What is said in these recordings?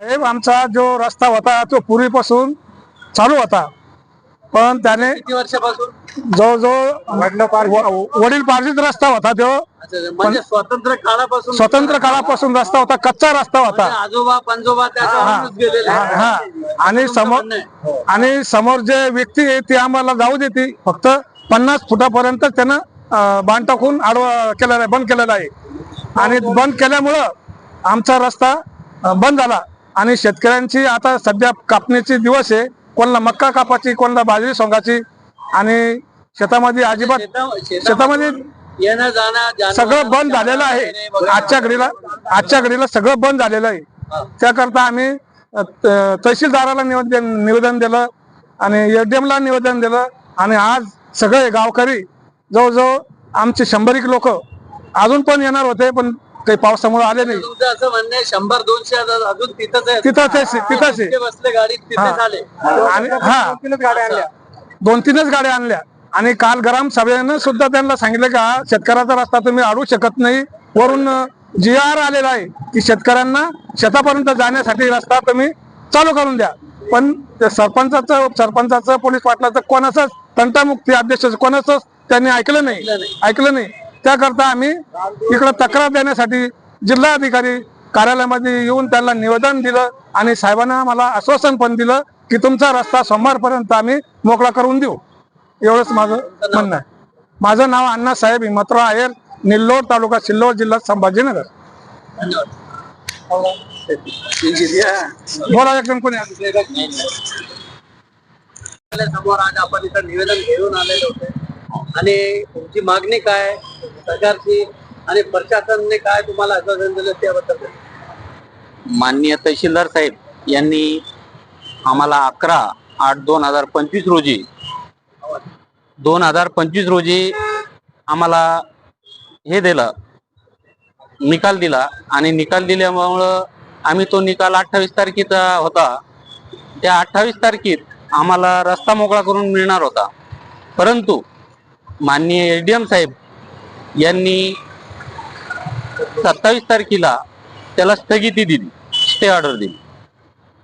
साहेब आमचा जो रस्ता होता तो पूर्वीपासून चालू होता. पण त्याने किती वर्षापासून? जवळजवळ वडील पार्जित रस्ता होता तो. म्हणजे स्वतंत्र काळापासून स्वतंत्र काळापासून रस्ता होता कच्चा रस्ता होता. म्हणजे आजोबा पंजोबा हा. आणि समोर. आणि समोर जे व्यक्ती आहे ते आम्हाला जाऊ देते. फक्त पन्नास फुटापर्यंत त्यानं बांध टाकून आडवा केलेला आहे बंद केलेला आहे. आणि बंद केल्यामुळं आमचा रस्ता बंद झाला. आणि शेतकऱ्यांची आता सध्या कापणीचे दिवस आहे. कोणाला मक्का कापाची कोणाला बाजरी सोंगाची आणि शेतामध्ये अजिबात शेता- शेतामध्ये येणं जाणं जाणं- सगळं बंद झालेलं आहे. आजच्या घडीला आजच्या घडीला सगळं बंद झालेलं आहे. त्याकरता आम्ही तहसीलदाराला निवेदन निवेदन दिलं आणि एडीएम ला निवेदन दिलं. आणि आज सगळे गावकरी जवळजवळ आमचे शंभर एक लोक अजून पण येणार होते पण काही पावसामुळे आले नाही. तुमचं असं म्हणणं आहे शंभर दोनशे अजून तिथंच आहे तिथंच आहे तिथंच आहे. बसले गाडीत तिथे हा. झाले आणि हा. दोन तीनच गाड्या आणल्या. आणि काल ग्राम सभेनं सुद्धा त्यांना सांगितलं का शेतकऱ्याचा रस्ता तुम्ही अडू शकत नाही. वरून जी आर आलेला आहे की शेतकऱ्यांना शेतापर्यंत जाण्यासाठी रस्ता तुम्ही चालू करून द्या. पण ते सरपंचाचं सरपंचाचं पोलीस पाटलाचं कोणाचंच तंटामुक्ती अध्यक्ष कोणाचंच त्यांनी ऐकलं नाही. ऐकलं नाही. त्याकरता आम्ही इकडं तक्रार देण्यासाठी जिल्हाधिकारी कार्यालयामध्ये येऊन त्यांना निवेदन दिलं आणि साहेबांना मला आश्वासन पण दिलं की तुमचा रस्ता सोमवारपर्यंत आम्ही मोकळा करून देऊ. एवढंच माझं म्हणणं आहे. माझं नाव अण्णासाहेब हिमतराव आहेर निल्लोड तालुका सिल्लोड जिल्हा संभाजीनगर. बोला एकदम कोणी समोर आज आपण इथं निवेदन घेऊन आलेले होते. आणि तुमची मागणी काय? सरकारची आणि प्रशासनने काय तुम्हाला आश्वासन दिलं त्याबद्दल? माननीय तहसीलदार साहेब यांनी आम्हाला अकरा आठ दोन हजार पंचवीस रोजी दोन हजार पंचवीस रोजी आम्हाला हे दिलं निकाल दिला आणि निकाल दिल्यामुळं आम्ही तो निकाल अठ्ठावीस तारखेचा होता. त्या अठ्ठावीस तारखेत आम्हाला रस्ता मोकळा करून मिळणार होता. परंतु माननीय एस डी एम साहेब यांनी सत्तावीस तारखेला त्याला स्थगिती दिली स्टे ऑर्डर दिली.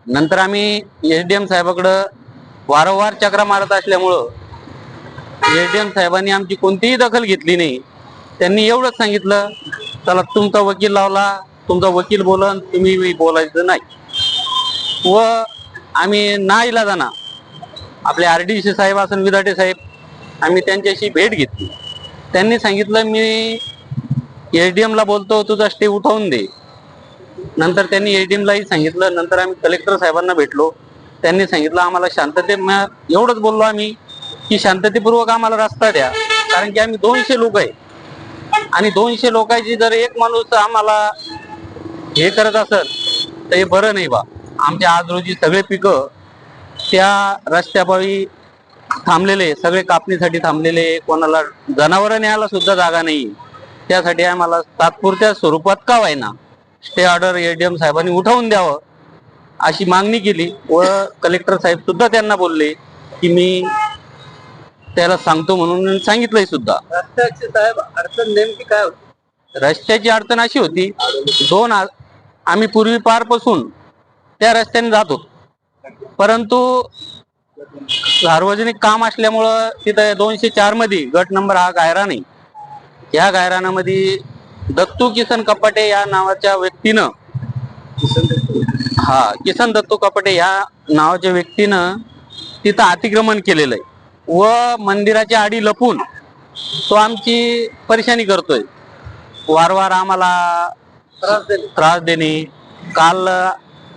नंतर आम्ही एस डी एम साहेबाकडं वारंवार चक्रा मारत असल्यामुळं एस डी एम साहेबांनी आमची कोणतीही दखल घेतली नाही. त्यांनी एवढंच सांगितलं चला तुमचा वकील लावला तुमचा वकील बोलन तुम्ही बोलायचं नाही. व आम्ही ना जाणार आपले आर डी सी साहेब असन विदाटे साहेब आम्ही त्यांच्याशी भेट घेतली. त्यांनी सांगितलं मी एच डी एमला बोलतो तुझा स्टे उठवून दे. नंतर त्यांनी एच डी एमलाही सांगितलं. नंतर आम्ही कलेक्टर साहेबांना भेटलो. त्यांनी सांगितलं आम्हाला शांतते एवढंच बोललो आम्ही की शांततेपूर्वक आम्हाला रस्ता द्या. कारण की आम्ही दोनशे लोक आहे. आणि दोनशे लोकांची जर एक माणूस आम्हाला हे करत असेल तर हे बरं नाही बा. आमच्या आज रोजी सगळे पिकं त्या रस्त्यापायी थांबलेले सगळे कापणीसाठी थांबलेले कोणाला जनावरं न्यायला सुद्धा जागा नाही त्यासाठी आम्हाला तात्पुरत्या स्वरूपात का व्हायना? स्टे ऑर्डर एडीएम साहेबांनी उठवून द्यावं अशी मागणी केली व कलेक्टर साहेब सुद्धा त्यांना बोलले की मी त्याला सांगतो म्हणून सांगितलंय सुद्धा. रस्त्याची साहेब अडचण नेमकी काय होती? रस्त्याची अडचण अशी होती दोन आम्ही पूर्वी पारपासून त्या रस्त्याने जात होतो. परंतु सार्वजनिक काम असल्यामुळं तिथं दोनशे चारमध्ये गट नंबर हा गायरा नाही. या गायरानामध्ये दत्तू किसन कपाटे या नावाच्या व्यक्तीनं हा किसन दत्तू कपाटे या नावाच्या व्यक्तीनं तिथं अतिक्रमण केलेलं आहे. व मंदिराच्या आडी लपून तो आमची परेशानी करतोय. वारंवार आम्हाला त्रास त्रास देणे. काल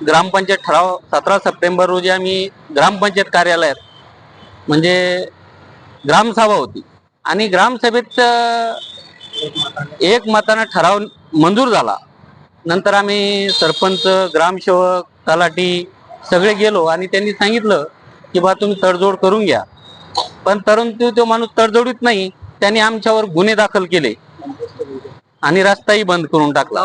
ग्रामपंचायत ठराव सतरा सप्टेंबर रोजी आम्ही ग्रामपंचायत कार्यालयात म्हणजे ग्रामसभा होती. आणि ग्रामसभेत एक मतानं ठराव मंजूर झाला. नंतर आम्ही सरपंच ग्रामसेवक तलाठी सगळे गेलो आणि त्यांनी सांगितलं की बा तुम्ही तडजोड करून घ्या. पण परंतु तो माणूस तडजोडीत नाही त्यांनी आमच्यावर गुन्हे दाखल केले. आणि रस्ताही बंद करून टाकला.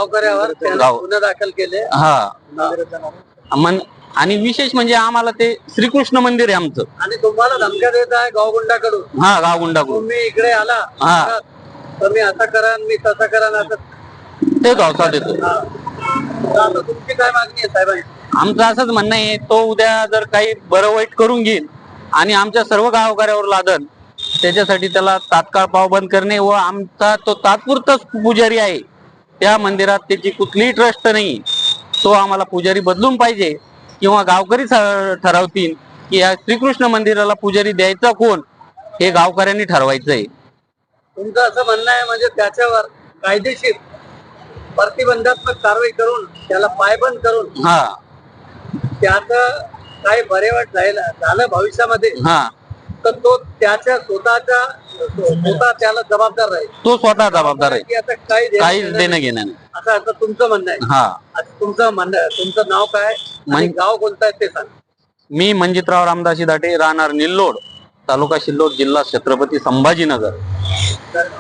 गाव. गुन्हे दाखल केले. हा. मन आणि विशेष म्हणजे आम्हाला ते श्रीकृष्ण मंदिर आहे आमचं. आणि तुम्हाला धमक्या देत आहे गावगुंडाकडून. हा गावगुंडाकडून. तुम्ही इकडे आला. हा. तुम्ही असं करा मी तसं करा असं ते गावचा देतो हा. तर आता तुमची काय मागणी आहे साहेबांची? आमचं असंच म्हणणं आहे तो उद्या जर काही बरं वाईट करून घेईल आणि आमच्या सर्व गावकऱ्यावर लादन त्याच्यासाठी त्याला तात्काळ पाव बंद करणे व आमचा तो तात्पुरताच पुजारी आहे. त्या मंदिरात त्याची कुठलीही ट्रस्ट नाही. तो आम्हाला पुजारी बदलून पाहिजे. किंवा गावकरी ठरवतील की या श्रीकृष्ण मंदिराला पुजारी द्यायचा कोण? हे गावकऱ्यांनी ठरवायचं आहे तुमचं असं म्हणणं आहे म्हणजे त्याच्यावर कायदेशीर प्रतिबंधात्मक कारवाई करून त्याला पायबंद करून हा. त्याचं काही बरेवाट झालं झालं भविष्यामध्ये. हा. तर तो त्याच्या स्वतःच्या स्वतः त्याला जबाबदार राहील. तो स्वतः जबाबदार आहे की आता काही देणं काहीच घेणं देणं. घेणं नाही. असं असं तुमचं म्हणणं आहे. हा. तुमचं म्हणणं आहे. तुमचं नाव काय आणि मन- गाव कोणतं आहे ते सांग. मी मंजितराव रामदासी दाटे राहणार निल्लोड तालुका शिल्लोड जिल्हा छत्रपती संभाजीनगर. धन्यवाद.